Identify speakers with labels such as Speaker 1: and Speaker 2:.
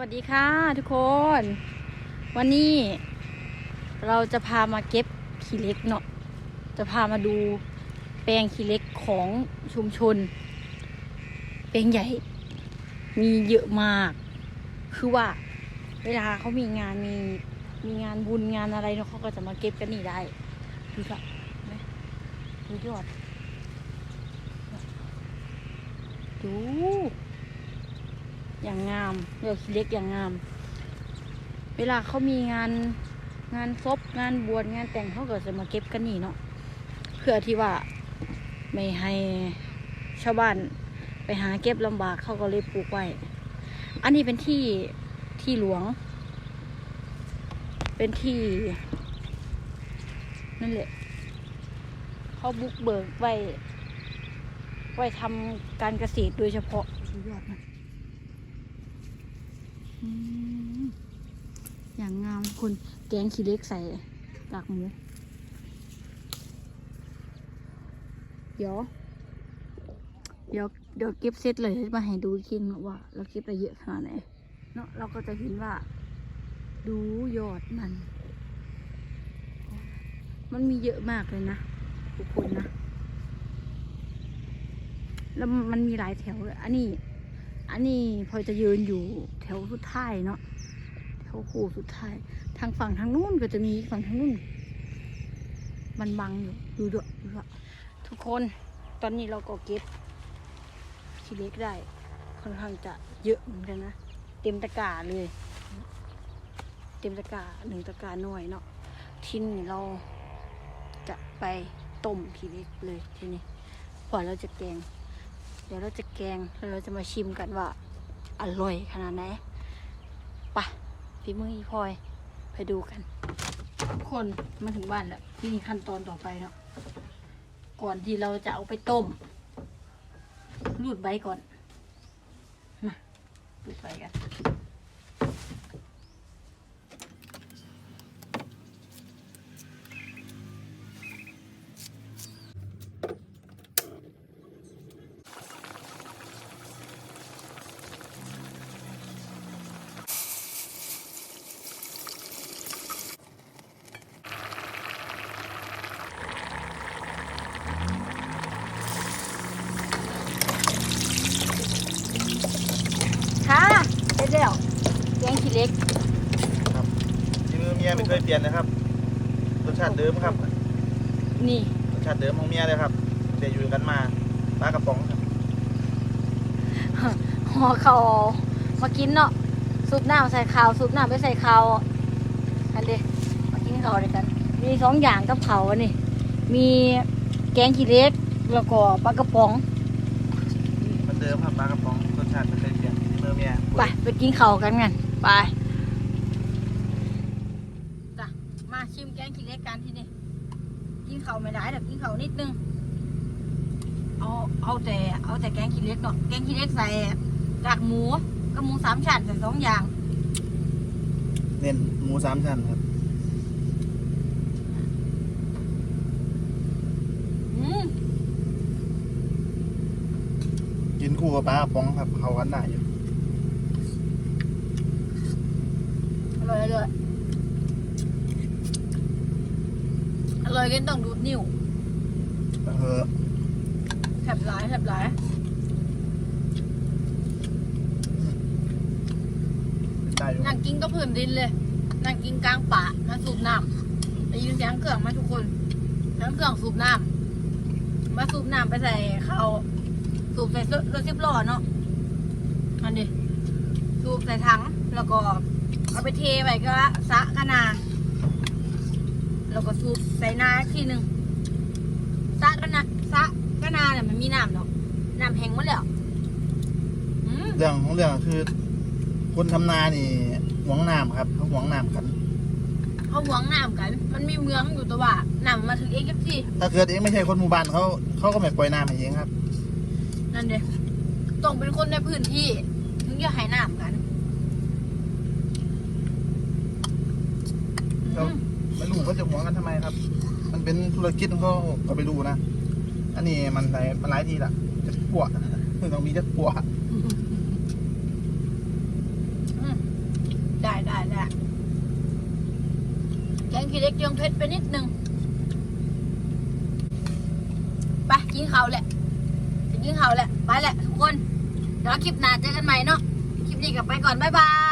Speaker 1: วัสดีค่ะทุกคน วันนี้ เราจะพามาเก็บขี้เล็กเนาะจะพามาดูแปลงขี้เล็กของชุมชน แปลงใหญ่ มีเยอะมาก คือว่า เวลาเขามีงานมีมีงานบุญงานอะไรเนาะเขาก็จะมาเก็บกันนี่ได้ดูสิดูยอดดู อย่างงามเลือกขี้เล็กอย่างงาม เวลาเขามีงานงานศพงานบวชงานแต่งเขาก็จะมาเก็บกันนี่เนาะเพื่อที่ว่าไม่ให้ชาวบ้านไปหาเก็บลำบากเขาก็เลยปลูกไว้ อันนี้เป็นที่ที่หลวง เป็นที่ นั่นแหละเขาบุกเบิกไว้ ไว้ทำการเกษตรโดยเฉพาะสุดย อย่างงามคุณแกงขี้เล็กใส่กากหมูเดี๋ยวเดี๋ยวเดี๋ยวเก็บเซตเลยมาให้ดูอีกทีนึงว่า เราเก็บไปเยอะขนาดไหนเนาะเราก็จะเห็นว่า ดูยอดมัน มันมีเยอะมากเลยนะทุกคนนะ แล้วมันมีหลายแถวเลยอันนี้ นนี้พอจะยืนอยู่แถวสุดท้ายเนาะแถวคู่สุดท้าย ทางฝั่งทางนู้นก็จะมีฝั่งทางนู้นมันบังอยู่ดูด้วยดูด้วยทุกคนตอนนี้เราก็เก็บขี้เล็กได้ ค่อนข้างจะเยอะเหมือนกันนะ เต็มตะกร้าเลย เต็มตะกร้าหนึ่งตะกร้าหน่อยเนาะทีนี้เราจะไปต้มขี้เล็กเลยทีนี้พอเราจะแกง เดี๋ยวเราจะแกงแล้วเราจะมาชิมกันว่าอร่อยขนาดไหนปะฝีมืออีพลอยไปดูกันทุกคนมาถึงบ้านแล้วนี่ขั้นตอนต่อไปเนาะก่อนที่เราจะเอาไปต้มรูดใบก่อนมารูดใบกัน ล็ก
Speaker 2: ครับที่มือเมียไม่เคยเปลี่ยนนะครับรสชาติเดิมครับ
Speaker 1: นี่
Speaker 2: รสชาติเดิมของเมียเลยครับเดี๋ยวอยู่กันมาปลากระป๋องครับ
Speaker 1: ห่อเขาวมากินเนาะซุปหน้าใส่ข้าวซุปหน้าไปใส่ข้าวอันเดีมากินข้าวด้วยกัน มีสองอย่างกับเขาวอันนี่มีแกงขี้เล็กแล้วก็ปลากระป๋อง
Speaker 2: เหมันเดิมครับปลากระป๋องรสชาติไม่เคยเปลี่ยนที่มือเมีย
Speaker 1: ไปไปกินข้าวกันกัน ไปจ้ะมาชิมแกงขี้เล็กกันที่นี่กินข้าวไม่ได้แต่กินข้าวนิดนึงเอาเอาแต่เอาแต่แกงขี้เล็กเนาะแกงขี้เล็กใส่กากหมูกับหมูสามชั้นใส่สองอย่าง
Speaker 2: เน้นหมูสามชั้นครับ
Speaker 1: อืม
Speaker 2: กินคู่กับปลากระป๋องครับ เขากันได้อยู่
Speaker 1: อร่อยอร่อยอร่อยกันต้องดูดนิ้ว
Speaker 2: เออ
Speaker 1: แถบหลายแถบหลาย
Speaker 2: ได้อยู่
Speaker 1: นั่งกินก็พื้นดินเลยนั่งกินกลางป่ามาสูบน้ำได้ยินเสียงเครื่องไหมาทุกคนเสียงเครื่องสูบน้ำมาสูบน้ำไปใส่เขาวสูบใส่รถสิบล้อเนาะอันนี้สูบใส่ถังแล้วก็ เอาไปเทไว้ก็สะกะนาแล้วก็สูบใส่นาอีกทีหนึ่งสะกะนาสะกะนาเนี่ยมันมีน้ำเนาะน้ำแห้งหมดแล้วอืม
Speaker 2: เรื่องของเรื่องก็คือ คนทำนานี่หวงน้ำครับเขาหวงน้ำกัน
Speaker 1: เขาหวงน้ำกัน มันมีเมืองอยู่แต่ว่าน้ำมาถึงเองกับที่
Speaker 2: ถ้าเกิดเองไม่ใช่คนหมู่บ้านเขาเขาก็ไม่ปล่อยน้ำให้เองครับ
Speaker 1: นั่นเด้ต้องเป็นคนในพื้นที่ถึงจะให้น้ำกัน
Speaker 2: แล้ว
Speaker 1: อืม
Speaker 2: ไม่รู้เขาจะหวงกันทำไมครับ มันเป็นธุรกิจของเขาก็ไปดูนะ อันนี้มันหลายมันหลายทีละจะปวดต้องมีจะปวด
Speaker 1: อืมแหละแกงขี้เล็กยังเผ็ดไปนิดนึงไปกินข้าแหละจะกินข้าแหละ ไปแหละทุกคนเดี๋ยวคลิปหน้าเจอกันใหม่เนาะ คลิปนี้กลับไปก่อน บ๊ายบาย